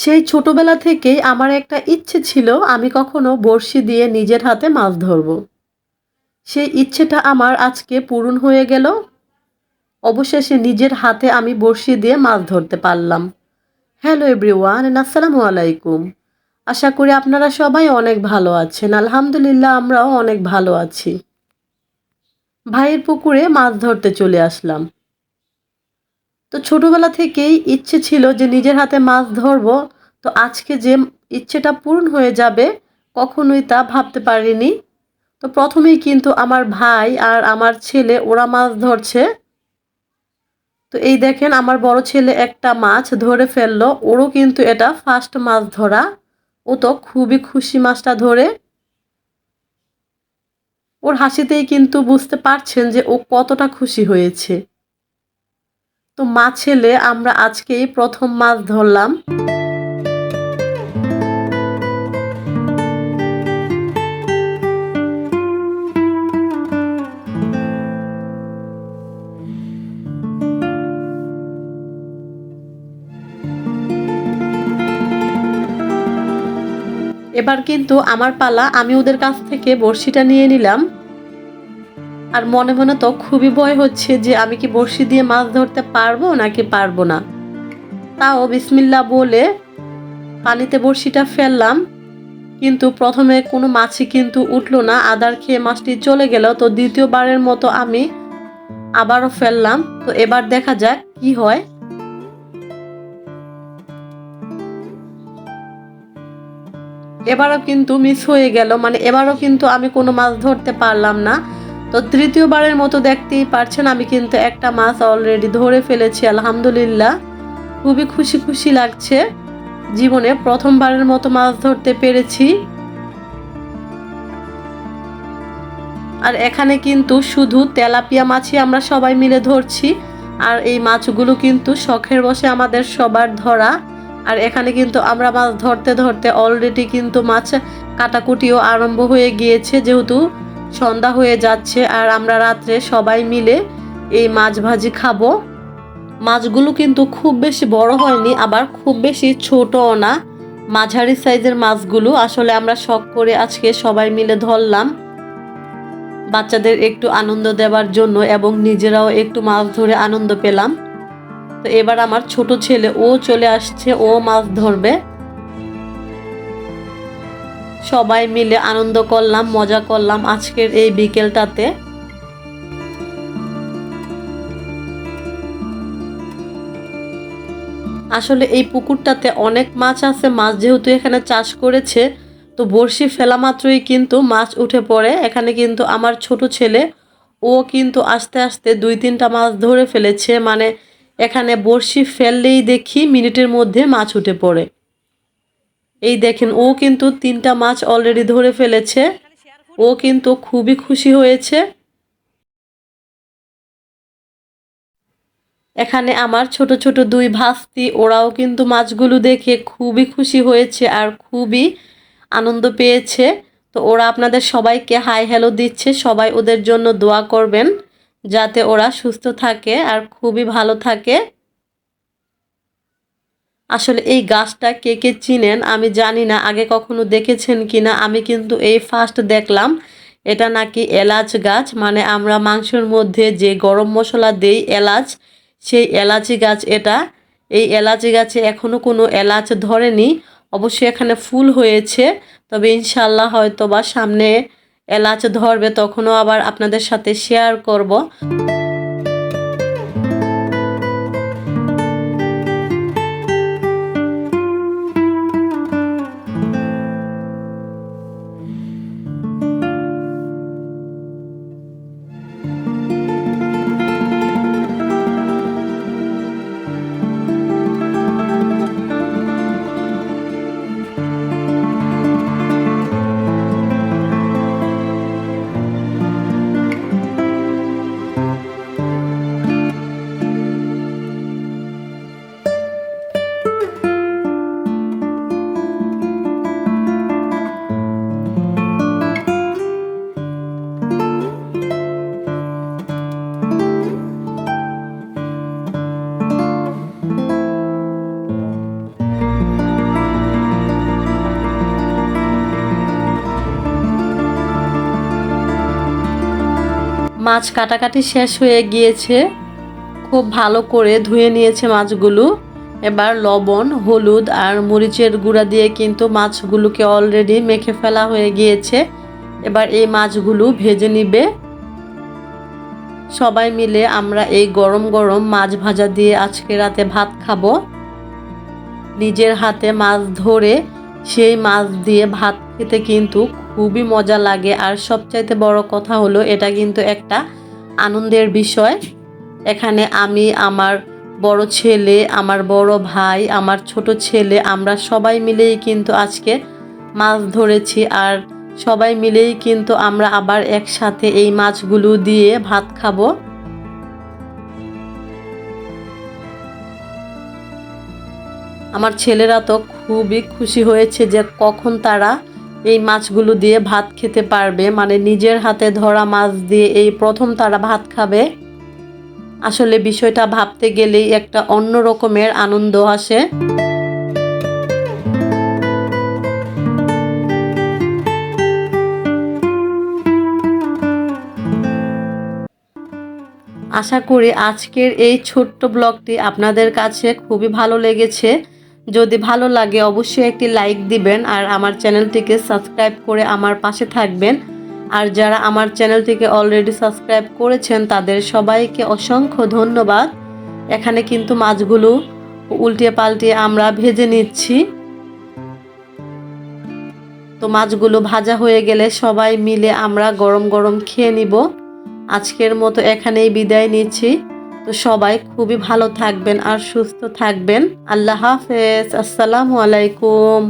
সেই ছোটবেলা থেকেই আমার একটা ইচ্ছে ছিল আমি কখনো বড়শি দিয়ে নিজের হাতে মাছ ধরব। সেই ইচ্ছেটা আমার আজকে পূরণ হয়ে গেল। অবশেষে নিজের হাতে আমি বড়শি দিয়ে মাছ ধরতে পারলাম। হ্যালো এভরিওয়ান আসসালামু আলাইকুম। আশা করি আপনারা সবাই অনেক ভালো আছেন। আলহামদুলিল্লাহ, আমরাও অনেক ভালো আছি। ভাইয়ের পুকুরে মাছ ধরতে চলে আসলাম। তো ছোটবেলা থেকেই ইচ্ছে ছিল যে নিজের হাতে মাছ ধরবো। তো আজকে যে ইচ্ছেটা পূরণ হয়ে যাবে, কখনোই তা ভাবতে পারিনি। তো প্রথমেই কিন্তু আমার ভাই আর আমার ছেলে ওরা মাছ ধরছে। তো এই দেখেন আমার বড় ছেলে একটা মাছ ধরে ফেলল, ওরও কিন্তু এটা ফার্স্ট মাছ ধরা। ও তো খুবই খুশি মাছটা ধরে। ওর হাসিতেই কিন্তু বুঝতে পারছেন যে ও কতটা খুশি হয়েছে। তো মা ছেলে, আমরা আজকেই প্রথম মাছ ধরলাম। এবার কিন্তু আমার পালা, আমি ওদের কাছ থেকে বড়শিটা নিয়ে নিলাম। আর মনে মনে তো খুবই ভয় হচ্ছে যে আমি কি বড়শি দিয়ে মাছ ধরতে পারব নাকি পারব না। তাও বিসমিল্লা বলে পানিতে বড়শিটা ফেললাম, কিন্তু প্রথমে কোনো মাছই কিন্তু উঠল না। আদার খেয়ে মাছটি চলে গেল, তো দ্বিতীয়বারের মতো আমি আবারও ফেললাম। তো এবার দেখা যাক কি হয়। এবারও কিন্তু মিস হয়ে গেল মানে এবারও কিন্তু আমি কোনো মাছ ধরতে পারলাম না। তো তৃতীয়বারের মতো দেখতেই পারছেন আমি কিন্তু একটা মাছ অলরেডি ধরে ফেলেছি, আলহামদুলিল্লাহ। খুবই খুশি খুশি লাগছে। জীবনে প্রথমবারের মতো মাছ ধরতে পেরেছি। আর এখানে কিন্তু শুধু তেলাপিয়া মাছই আমরা সবাই মিলে ধরছি, আর এই মাছগুলো কিন্তু শখের বসে আমাদের সবার ধরা। আর এখানে কিন্তু আমরা মাছ ধরতে ধরতে অলরেডি কিন্তু মাছ কাটাকুটিও আরম্ভ হয়ে গিয়েছে, যেহেতু সন্ধ্যা হয়ে যাচ্ছে আর আমরা রাত্রে সবাই মিলে এই মাছ ভাজি খাব। মাছগুলো কিন্তু খুব বেশি বড় হয়নি, আবার খুব বেশি ছোটও না। মাঝারি সাইজের মাছগুলো, আসলে আমরা শখ করে আজকে সবাই মিলে ধরলাম। বাচ্চাদের একটু আনন্দ দেওয়ার জন্য এবং নিজেরাও একটু মাছ ধরে আনন্দ পেলাম। তো এবার আমার ছোট ছেলে, ও চলে আসছে, ও মাছ ধরবে। সবাই মিলে আনন্দ করলাম, মজা করলাম আজকের এই বিকেলটাতে। আসলে এই পুকুরটাতে অনেক মাছ আছে, মাছ যেহেতু এখানে চাষ করেছে, তো বড়শি ফেলা মাত্রই কিন্তু মাছ উঠে পড়ে। এখানে কিন্তু আমার ছোট ছেলে, ও কিন্তু আস্তে আস্তে দুই তিনটা মাছ ধরে ফেলেছে। মানে এখানে বড়শি ফেললেই দেখি মিনিটের মধ্যে মাছ উঠে পড়ে। এই দেখেন, ও কিন্তু তিনটা মাছ অলরেডি ধরে ফেলেছে। ও কিন্তু খুবই খুশি হয়েছে। এখানে আমার ছোট ছোট দুই ভাস্তি, ওরাও কিন্তু মাছগুলো দেখে খুবই খুশি হয়েছে আর খুবই আনন্দ পেয়েছে। তো ওরা আপনাদের সবাইকে হাই হ্যালো দিচ্ছে, সবাই ওদের জন্য দোয়া করবেন যাতে ওরা সুস্থ থাকে আর খুবই ভালো থাকে। আসলে এই গাছটা কে কে চিনেন আমি জানি না, আগে কখনো দেখেছেন কি না আমি কিন্তু এই ফার্স্ট দেখলাম। এটা নাকি এলাচ গাছ মানে আমরা মাংসের মধ্যে যে গরম মশলা দেই এলাচ, সেই এলাচি গাছ এটা। এই এলাচি গাছে এখনও কোনো এলাচ ধরেনি অবশ্যই এখানে ফুল হয়েছে, তবে ইনশাল্লাহ হয়তো বা সামনে এলাচ ধরবে, তখনও আবার আপনাদের সাথে শেয়ার করব। মাছ কাটাকাটি শেষ হয়ে গিয়েছে। খুব ভালো করে ধুয়ে নিয়েছে মাছগুলো। এবার লবণ, হলুদ আর মরিচের গুঁড়া দিয়ে কিন্তু মাছগুলোকে অলরেডি মেখে ফেলা হয়ে গিয়েছে। এবার এই মাছগুলো ভেজে নিবে। সবাই মিলে আমরা এই গরম গরম মাছ ভাজা দিয়ে আজকে রাতে ভাত খাব। নিজের হাতে মাছ ধরে সেই মাছ দিয়ে ভাত খেতে কিন্তু খুবই মজা লাগে। আর সবচাইতে বড় কথা হলো, এটা কিন্তু একটা আনন্দের বিষয়। এখানে আমি, আমার বড় ছেলে, আমার বড় ভাই, আমার ছোট ছেলে, আমরা সবাই মিলেই কিন্তু আজকে মাছ ধরেছি। আর সবাই মিলেই কিন্তু আমরা আবার একসাথে এই মাছগুলো দিয়ে ভাত খাব। আমার ছেলেরা তো খুবই খুশি হয়েছে যে কখন তারা এই মাছগুলো দিয়ে ভাত খেতে পারবে। মানে নিজের হাতে ধরা মাছ দিয়ে এই প্রথম তারা ভাত খাবে। আসলে বিষয়টা ভাবতে গেলেই একটা অন্য রকমের আনন্দ আসে। আশা করি আজকের এই ছোট্ট ব্লগটি আপনাদের কাছে খুবই ভালো লেগেছে। যদি ভালো লাগে অবশ্যই একটি লাইক দিবেন আর আমার চ্যানেলটিকে সাবস্ক্রাইব করে আমার পাশে থাকবেন। আর যারা আমার চ্যানেলটিকে অলরেডি সাবস্ক্রাইব করেছেন, তাদের সবাইকে অসংখ্য ধন্যবাদ। এখানে কিন্তু মাছগুলো উল্টিয়ে পাল্টিয়ে আমরা ভেজে নিচ্ছি। তো মাছগুলো ভাজা হয়ে গেলে সবাই মিলে আমরা গরম গরম খেয়ে নিব। আজকের মতো এখানেই বিদায় নিচ্ছি। তো সবাই খুবই ভালো থাকবেন আর সুস্থ থাকবেন। আল্লাহ হাফেজ। আসসালামু আলাইকুম।